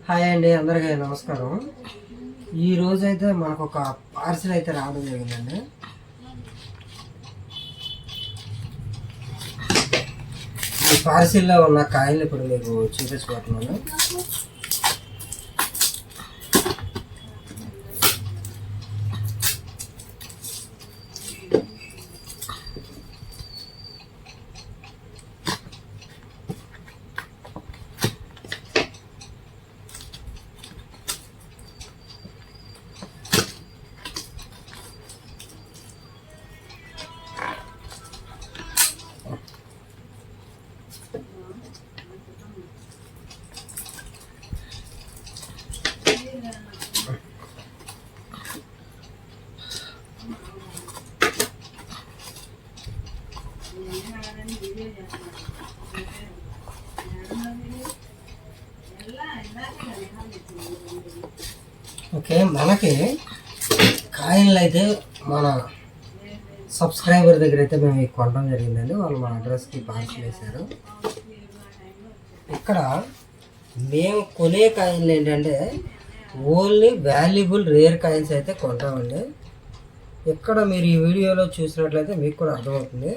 Hi అండి అందరికీ నమస్కారం. ఈ రోజైతే అయితే మనకు ఒక పార్సిల్ అయితే రావడం జరిగిందండి. ఈ పార్సిల్లో ఉన్న కాయలు ఇప్పుడు మీకు చూపించుకుంటున్నాను ఓకే కాయిన్లు అయితే మన సబ్స్క్రైబర్ దగ్గర అయితే మేము ఇవి కొనడం జరిగిందండి. వాళ్ళు మన అడ్రస్కి పార్సల్ వేశారు ఇక్కడ మేము కొనే కాయిన్లు ఏంటంటే ఓన్లీ వాల్యుబుల్ రేర్ కాయిన్స్ అయితే కొంటామండి. ఇక్కడ మీరు ఈ వీడియోలో చూసినట్లయితే మీకు కూడా అర్థమవుతుంది.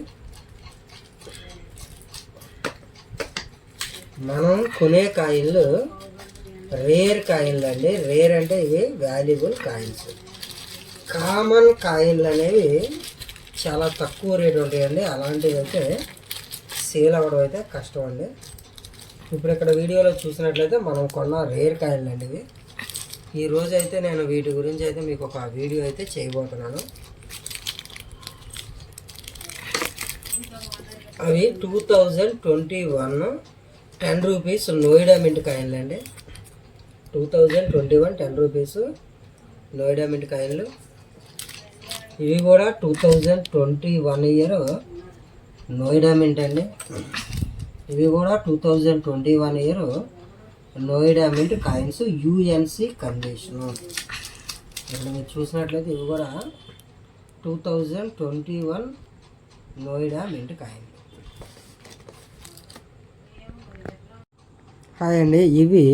మనం కొనే కాయిన్లు రేర్ కాయిన్లు అండి. రేర్ అంటే ఇవి వాల్యుబుల్ కాయిన్స్. కామన్ కాయిన్లు అనేవి చాలా తక్కువ రేట్ ఉంటాయండి. అలాంటివి అయితే సేల్ అవ్వడం అయితే కష్టం అండి. ఇప్పుడు ఇక్కడ వీడియోలో చూసినట్లయితే మనం కొన్న రేర్ కాయిన్లు అండి ఇవి. ఈరోజు అయితే నేను వీటి గురించి అయితే మీకు ఒక వీడియో అయితే చేయబోతున్నాను. అవి two thousand twenty one ten rupees Noida mint కాయిన్లు అండి. Two thousand twenty one ten rupees Noida mint కాయిన్లు. ఇవి కూడా two thousand twenty one year Noida mint అండి. ఇవి కూడా two thousand twenty one year Noida mint coins UNC condition. ఇప్పుడు మీరు చూసినట్లయితే ఇవి కూడా two thousand twenty one Noida mint coin. Hi అండి ఇవి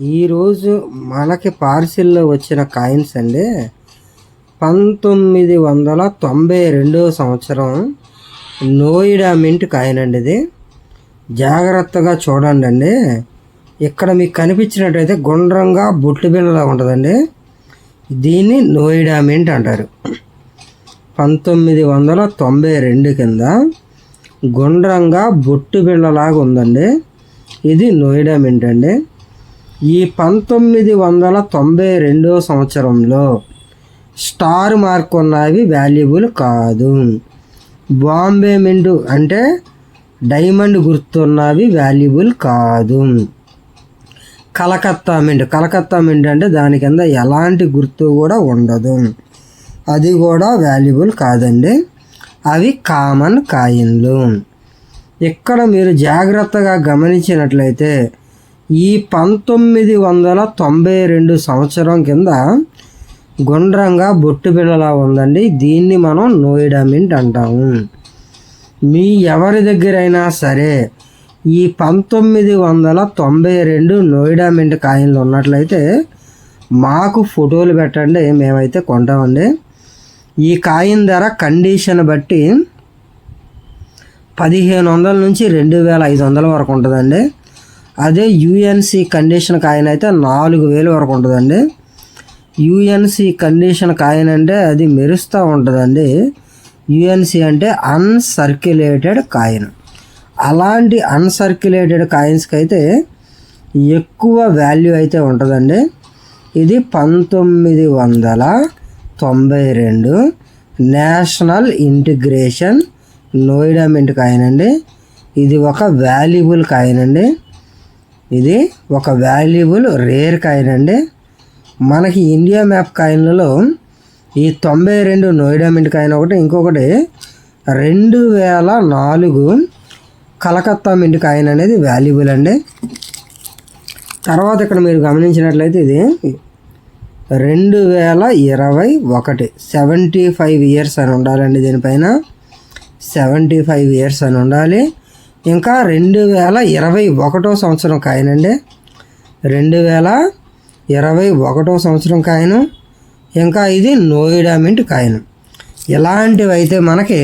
ఈరోజు మనకి పార్సిల్లో వచ్చిన కాయిన్స్ అండి పంతొమ్మిది వందల తొంభై రెండో సంవత్సరం నోయిడా మింట్ కాయిన్ అండి ఇది. జాగ్రత్తగా చూడండి అండి. ఇక్కడ మీకు కనిపించినట్టయితే గుండ్రంగా బొట్టు బిళ్ళలా ఉంటుందండి. దీన్ని నోయిడా మింట్ అంటారు. పంతొమ్మిది వందల తొంభై రెండు కింద గుండ్రంగా బొట్టు బిళ్ళలాగా ఉందండి. ఇది నోయిడా మింట్ అండి. ఈ పంతొమ్మిది వందల తొంభై రెండో సంవత్సరంలో స్టార్ మార్క్ ఉన్నవి వాల్యుబుల్ కాదు. బాంబే మెండు అంటే డైమండ్ గుర్తున్నవి వాల్యుబుల్ కాదు. కలకత్తా మెండు. కలకత్తా మెండు అంటే దాని కింద ఎలాంటి గుర్తు కూడా ఉండదు. అది కూడా వాల్యుబుల్ కాదండి. అవి కామన్ కాయిన్లు. ఇక్కడ మీరు జాగ్రత్తగా గమనించినట్లయితే ఈ పంతొమ్మిది వందల తొంభై రెండు సంవత్సరం కింద గుండ్రంగా బొట్టు పిల్లలా ఉందండి. దీన్ని మనం నోయిడామింట్ అంటాము. మీ ఎవరి దగ్గరైనా సరే ఈ పంతొమ్మిది వందల తొంభై రెండు నోయిడా మింట్ కాయిన్లు ఉన్నట్లయితే మాకు ఫోటోలు పెట్టండి మేమైతే కొంటామండి. ఈ కాయిన్ ధర కండిషన్ బట్టి పదిహేను వందల నుంచి రెండు వేల ఐదు వందల వరకు ఉంటుందండి. అదే యుఎన్సి కండిషన్ కాయిన్ అయితే నాలుగు వేలు వరకు ఉంటుందండి. యుఎన్సి కండిషన్ కాయిన్ అంటే అది మెరుస్తూ ఉంటుందండి. యుఎన్సి అంటే అన్సర్క్యులేటెడ్ కాయిన్. అలాంటి అన్సర్క్యులేటెడ్ కాయిన్స్కి అయితే ఎక్కువ వాల్యూ అయితే ఉంటుందండి. ఇది పంతొమ్మిది వందల తొంభై రెండు national integration Noida mint coin అండి. ఇది ఒక వాల్యుబుల్ కాయిన్ అండి. ఇది ఒక వాల్యుబుల్ రేర్ కాయిన్ అండి. మనకి ఇండియా మ్యాప్ కాయిన్లలో ఈ తొంభై రెండు నోయిడా మింట్ కాయిన్ ఒకటి ఇంకొకటి రెండు వేల నాలుగు కలకత్తా మింట్ కాయిన్ అనేది వాల్యుబుల్ అండి. తర్వాత ఇక్కడ మీరు గమనించినట్లయితే ఇది రెండు వేల ఇరవై ఒకటి సెవెంటీ ఫైవ్ ఇయర్స్ అని ఉండాలండి దీనిపైన. సెవెంటీ ఫైవ్ ఇయర్స్ అని ఉండాలి. ఇంకా రెండు వేల ఇరవై ఒకటో సంవత్సరం కాయనండి. రెండు వేల ఇరవై ఒకటో సంవత్సరం కాయను. ఇంకా ఇది నోయిడా మింట్ కాయిన్. ఇలాంటివి అయితే మనకి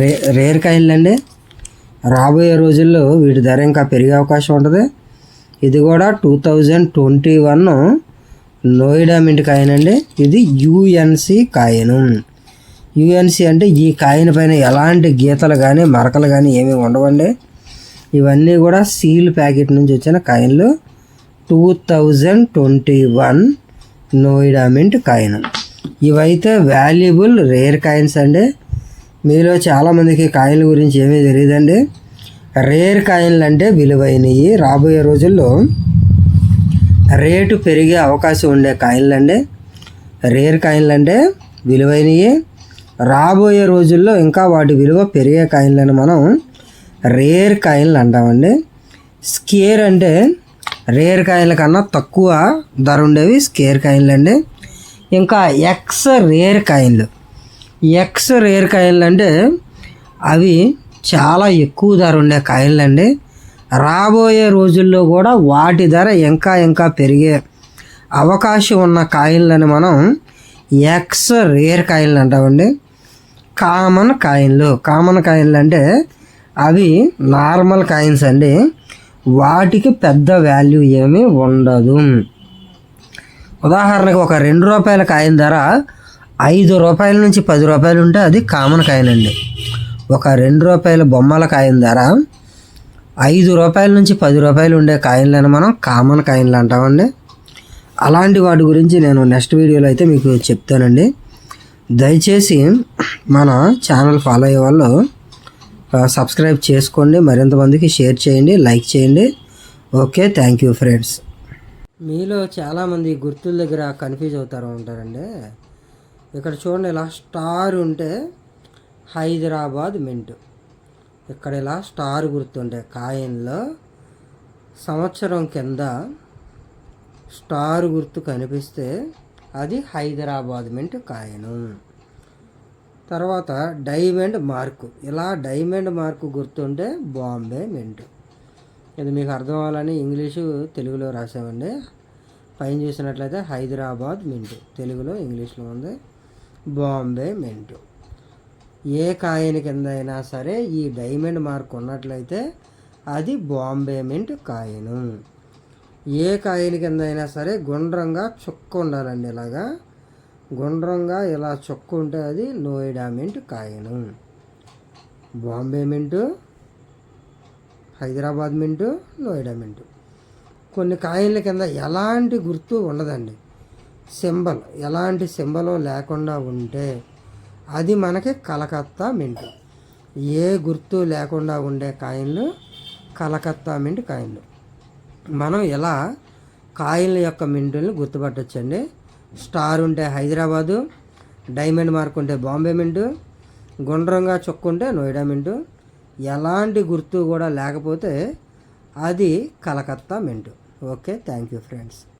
రే రేర్ కాయలండి. రాబోయే రోజుల్లో వీటి ధర ఇంకా పెరిగే అవకాశం ఉంటుంది. ఇది కూడా two thousand twenty one Noida mint coin అండి ఇది యుఎన్సి కాయను. యుఎన్సి అంటే ఈ కాయిన్ పైన ఎలాంటి గీతలు కానీ మరకలు కానీ ఏమీ ఉండవండి. ఇవన్నీ కూడా సీల్ ప్యాకెట్ నుంచి వచ్చిన కాయిన్లు. Two thousand twenty one Noida mint coin. ఇవైతే వాల్యుబుల్ రేర్ కాయిన్స్ అండి. మీలో చాలామందికి కాయిన్ల గురించి ఏమీ తెలియదండి. రేర్ కాయిన్లు అంటే విలువైనవి రాబోయే రోజుల్లో రేటు పెరిగే అవకాశం ఉండే కాయిన్లు అండి రేర్ కాయిన్లు అంటే విలువైనవి రాబోయే రోజుల్లో ఇంకా వాటి విలువ పెరిగే కాయిన్లను మనం రేర్ కాయిన్లు అంటామండి. స్కేర్ అంటే రేర్ కాయిన్ల కన్నా తక్కువ ధర ఉండేవి స్కేర్ కాయిన్లు అండి. ఇంకా ఎక్స్ రేర్ కాయిన్లు. ఎక్స్ రేర్ కాయిన్లు అంటే అవి చాలా ఎక్కువ ధర ఉండే కాయిన్లు అండి. రాబోయే రోజుల్లో కూడా వాటి ధర ఇంకా ఇంకా పెరిగే అవకాశం ఉన్న కాయిన్లని మనం ఎక్స్ రేర్ కాయిన్లు అంటామండి. కామన్ కాయిన్లు. కామన్ కాయిన్లు అంటే అవి నార్మల్ కాయిన్స్ అండి. వాటికి పెద్ద వాల్యూ ఏమీ ఉండదు. ఉదాహరణకు ఒక రెండు రూపాయల కాయిన్ ధర ఐదు రూపాయల నుంచి పది రూపాయలు ఉంటే అది కామన్ కాయిన్ అండి. ఒక రెండు రూపాయల బొమ్మల కాయిన్ ధర ఐదు రూపాయల నుంచి పది రూపాయలు ఉండే కాయిన్లను మనం కామన్ కాయిన్లు అంటామండి. అలాంటి వాటి గురించి నేను నెక్స్ట్ వీడియోలో అయితే మీకు చెప్తానండి. దయచేసి మన ఛానల్ ఫాలో అయ్యే వాళ్ళు సబ్స్క్రైబ్ చేసుకోండి మరింత మందికి షేర్ చేయండి లైక్ చేయండి. Okay thank you friends. మీలో చాలామంది గుర్తుల దగ్గర కన్ఫ్యూజ్ అవుతారు ఉంటారండి ఇక్కడ చూడండి ఇలా స్టార్ ఉంటే హైదరాబాద్ మింట్. ఇక్కడ ఇలా స్టార్ గుర్తుంటే కాయిన్లో సంవత్సరం కింద స్టార్ గుర్తు కనిపిస్తే అది హైదరాబాద్ మింట్ కాయను. తర్వాత డైమండ్ మార్కు. ఇలా డైమండ్ మార్కు గుర్తుంటే బాంబే మింట్ ఇది మీకు అర్థం అవ్వాలని ఇంగ్లీషు తెలుగులో రాసామండి పైన చూసినట్లయితే హైదరాబాద్ మింట్ తెలుగులో ఇంగ్లీష్లో ఉంది. బాంబే మింట్ ఏ కాయిన్ కింద అయినా సరే ఈ డైమండ్ మార్క్ ఉన్నట్లయితే అది బాంబే మింట్ కాయను. ఏ కాయిన్ కింద అయినా సరే గుండ్రంగా చుక్క ఉండాలండి ఇలాగా. గుండ్రంగా ఇలా చుక్క ఉంటే అది Noida mint coin. Bombay mint Hyderabad mint Noida mint. కొన్ని కాయల కింద ఎలాంటి గుర్తు ఉండదండి. సింబల్ ఎలాంటి సింబల్ లేకుండా ఉంటే అది మనకి కలకత్తా మింట్. ఏ గుర్తు లేకుండా ఉండే కాయిన్లు కలకత్తా మింట్ కాయిన్లు మనం ఎలా కాయిన్ల యొక్క మింటుల్ని గుర్తుపట్టొచ్చండి? స్టార్ ఉంటే హైదరాబాదు డైమండ్ మార్క్ ఉంటే బాంబే మింటు గుండ్రంగా చొక్కుంటే నోయిడా మింటు. ఎలాంటి గుర్తు కూడా లేకపోతే అది Calcutta mint. Okay thank you friends.